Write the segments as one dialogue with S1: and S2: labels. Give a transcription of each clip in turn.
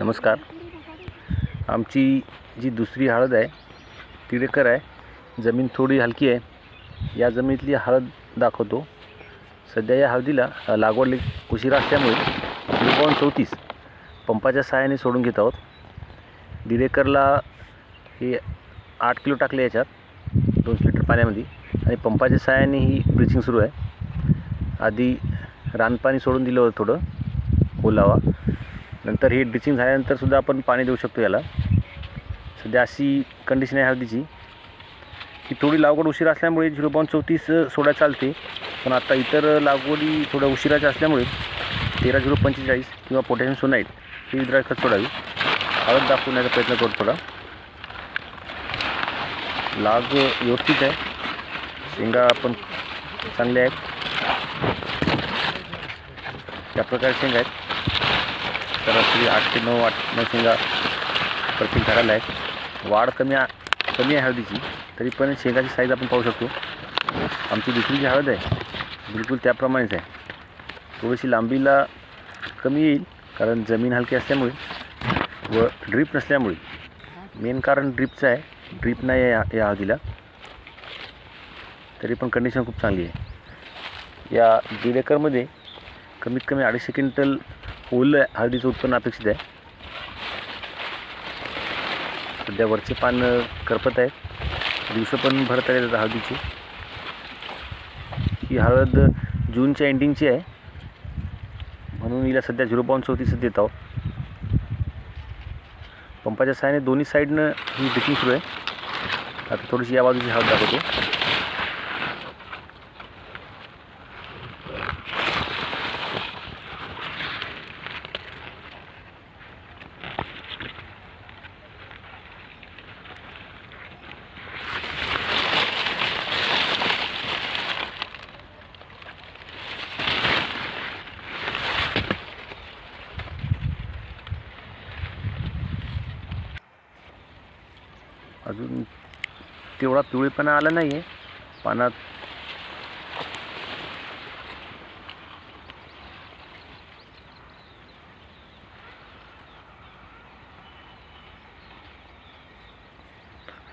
S1: नमस्कार. आमची जी दुसरी हळद आहे तीन आहे जमीन थोडी हलकी आहे. या जमिनीतली हळद दाखवतो. सध्या या हळदीला लागवड उशिरा असल्यामुळे त्रिकोण चौतीस पंपाच्या सहाय्याने सोडून घेत आहोत. दिडेकरला हे आठ किलो टाकले याच्यात दोनशे लिटर पाण्यामध्ये. आणि पंपाच्या सहाय्याने ही ब्लिचिंग सुरू आहे. आधी रानपाणी सोडून दिलं होतं थोडं ओलावा. नंतर हे ड्रिचिंग झाल्यानंतर सुद्धा आपण पाणी देऊ शकतो याला. सध्या अशी कंडिशन आहे हळदीची की थोडी लागवड उशिरा असल्यामुळे झिरो पॉईंट चौतीस सोडा चालते. पण आता इतर लागवडी थोड्या उशिराच्या असल्यामुळे तेरा झिरो पंचेचाळीस किंवा पोटॅशियम सोनाईट ही विद्रा खत सोडावी. हळद दाखवण्याचा प्रयत्न करतो थोडा. लाग व्यवस्थित आहे. शेंगा पण चांगल्या आहेत. त्या प्रकारे शेंगा आहेत. सरासरी आठ ते नऊ आठ नऊ शेंगा प्रत्येक झाडाला आहेत वाढ कमी आ कमी आहे हळदीची तरी पण शेंगाची साईज आपण पाहू शकतो. आमची दुसरी जी हळद आहे. बिलकुल त्याप्रमाणेच आहे. थोडीशी लांबीला कमी येईल कारण जमीन हलकी असल्यामुळे व ड्रीप नसल्यामुळे. मेन कारण ड्रीपचं आहे. ड्रीप नाही आहे या या हळदीला. तरी पण कंडिशन खूप चांगली आहे. या दीड एकरमध्ये कमीत कमी अडीचशे क्विंटल ओलं हळदीचं उत्पन्न अपेक्षित आहे. सध्या वरचे पान करपत आहेत. दिवस पण भरत आहेत हळदीची. ही हळद जूनच्या एंडिंगची आहे. म्हणून हिला सध्या झिरो पॉईंट चौतीस देत आहोत. पंपाच्या साहाय्याने दोन्ही साईडनं ही ड्रिचिंग सुरू आहे. आता थोडीशी या बाजूची हळद दाखवतो. अजून तेवढा पिवळेपणा आला नाही आहे पानात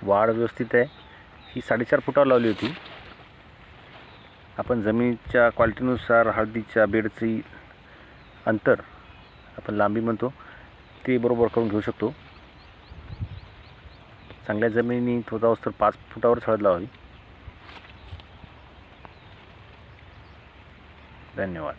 S1: वाढ व्यवस्थित आहे. ही साडेचार फुटावर लावली होती. आपण जमिनीच्या क्वालिटीनुसार हळदीच्या बेडची अंतर आपण लांबी म्हणतो ते बरोबर करून घेऊ शकतो. चांगल्या जमिनी थोडा पाच फुटावर हळद लावावी. धन्यवाद.